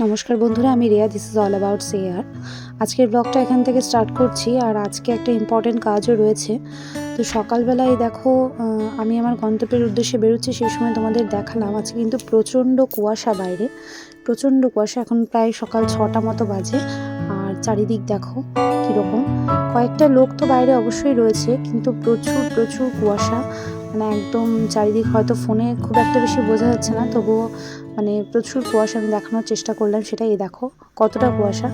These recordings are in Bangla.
নমস্কার বন্ধুরা, আমি Riya this is all about share আজকের ব্লগটা এখান থেকে স্টার্ট করছি আর আজকে একটা ইম্পর্টেন্ট কাজও রয়েছে। তো সকালবেলায় দেখো আমি আমার গন্তব্যের উদ্দেশ্যে বেরোচ্ছি সেই সময় তোমাদের দেখালাম। আজকে কিন্তু প্রচণ্ড কুয়াশা বাইরে। প্রচণ্ড কুয়াশা, এখন প্রায় সকাল ছটা মতো বাজে। আর চারিদিক দেখো কীরকম। কয়েকটা লোক তো বাইরে অবশ্যই রয়েছে, কিন্তু প্রচুর প্রচুর কুয়াশা। মানে একদম চারিদিক হয়তো ফোনে খুব একটা বেশি বোঝা যাচ্ছে না, তবুও মানে প্রচুর কুয়াশা আমি দেখানোর চেষ্টা করলাম সেটা, এই দেখো কতটা কুয়াশা।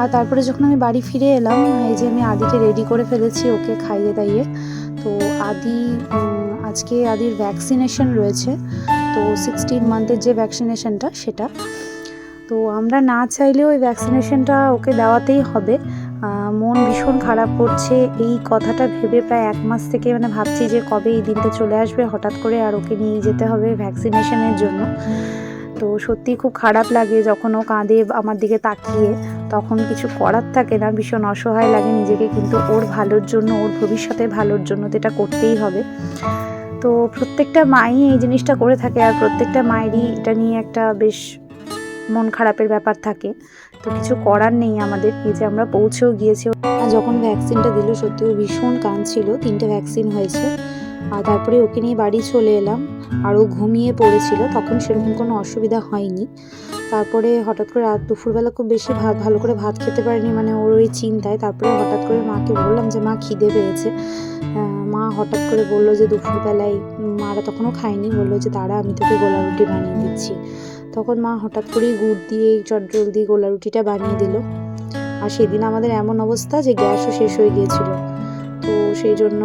আর তারপরে যখন আমি বাড়ি ফিরে এলাম, এই যে আমি আদিকে রেডি করে ফেলেছি ওকে খাইয়ে দাইয়ে, তো আদি আজকে আদির ভ্যাকসিনেশন রয়েছে, তো সিক্সটিন মান্থের যে ভ্যাকসিনেশনটা সেটা। তো আমরা না চাইলেও ওই ভ্যাকসিনেশনটা ওকে দেওয়াতেই হবে। মন ভীষণ খারাপ করছে। এই কথাটা ভেবে প্রায় এক মাস থেকে মানে ভাবছি যে কবে এই দিনটা চলে আসবে। হঠাৎ করে আর ওকে নিয়ে যেতে হবে ভ্যাকসিনেশনের জন্য। তো সত্যি খুব খারাপ লাগে যখন ও কাঁদে আমার দিকে তাকিয়ে। তখন কিছু করার থাকে না, ভীষণ অসহায় লাগে নিজেকে। কিন্তু ওর ভালোর জন্য, ওর ভবিষ্যতে ভালোর জন্য তো এটা করতেই হবে। তো প্রত্যেকটা মাই এই জিনিসটা করে থাকে। আর প্রত্যেকটা মায়েরই এটা নিয়ে একটা বেশ মন খারাপের ব্যাপার থাকে, তো কিছু করার নেই আমাদের, এই যে আমরা পৌঁছেও গিয়েছি। যখন ভ্যাকসিনটা দিল সত্যিও ভীষণ কান ছিল তিনটে ভ্যাকসিন হয়েছে। আর তারপরে ওকে নিয়ে বাড়ি চলে এলাম, আর ও ঘুমিয়ে পড়েছিল, তখন সেরকম কোনো অসুবিধা হয়নি। তারপরে হঠাৎ করে রাত, দুপুরবেলা খুব বেশি ভাত ভালো করে ভাত খেতে পারিনি মানে ওর ওই চিন্তায়, তারপরে হঠাৎ করে মাকে বললাম যে, মা, খিদে পেয়েছে। মা হঠাৎ করে বলল যে, দুপুরবেলায়, মারা তখনও খায়নি। বলল যে তারা আমি তোকে গোলা রুটি বানিয়ে দিচ্ছি। তখন মা হঠাৎ করেই গুড় দিয়ে, চটজল দিয়ে গোলা রুটিটা বানিয়ে দিল। আর সেদিন আমাদের এমন অবস্থা যে গ্যাসও শেষ হয়ে গিয়েছিল। তো সেই জন্য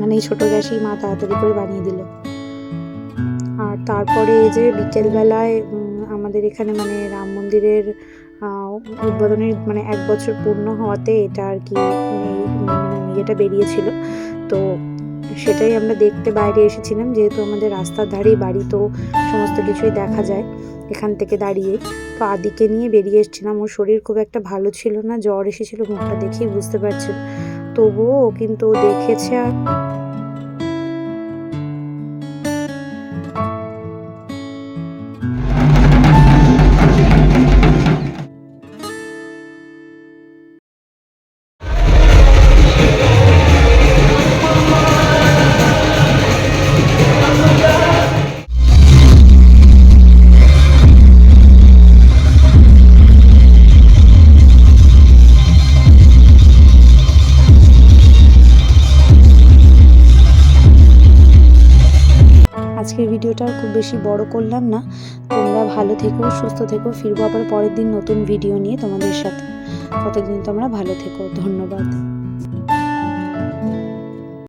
মানে এই ছোটো গ্যাসেই মা তাড়াতাড়ি করে বানিয়ে দিল। আর তারপরে এই যে বিকেলবেলায় আমাদের এখানে মানে রাম মন্দিরের উদ্বোধনের মানে এক বছর পূর্ণ হওয়াতে এটা আর কি মানে মানে ইয়েটা বেরিয়েছিল। তো সেটাই আমরা দেখতে বাইরে এসেছিলাম, যেহেতু আমাদের রাস্তার ধারেই বাড়ি, তো সমস্ত কিছুই দেখা যায় এখান থেকে দাঁড়িয়ে। তো আদিকে নিয়ে বেরিয়ে এসেছিলাম। ওর শরীর খুব একটা ভালো ছিল না, জ্বর এসেছিল, মুখটা দেখেই বুঝতে পারছেন তবুও কিন্তু দেখেছে আর আজকের ভিডিওটা খুব বেশি বড় করলাম না। তোমরা ভালো থেকো, সুস্থ থেকো। ফিরবো আবার পরের দিন নতুন ভিডিও নিয়ে তোমাদের সাথে। ততদিন তোমরা ভালো থেকো। ধন্যবাদ।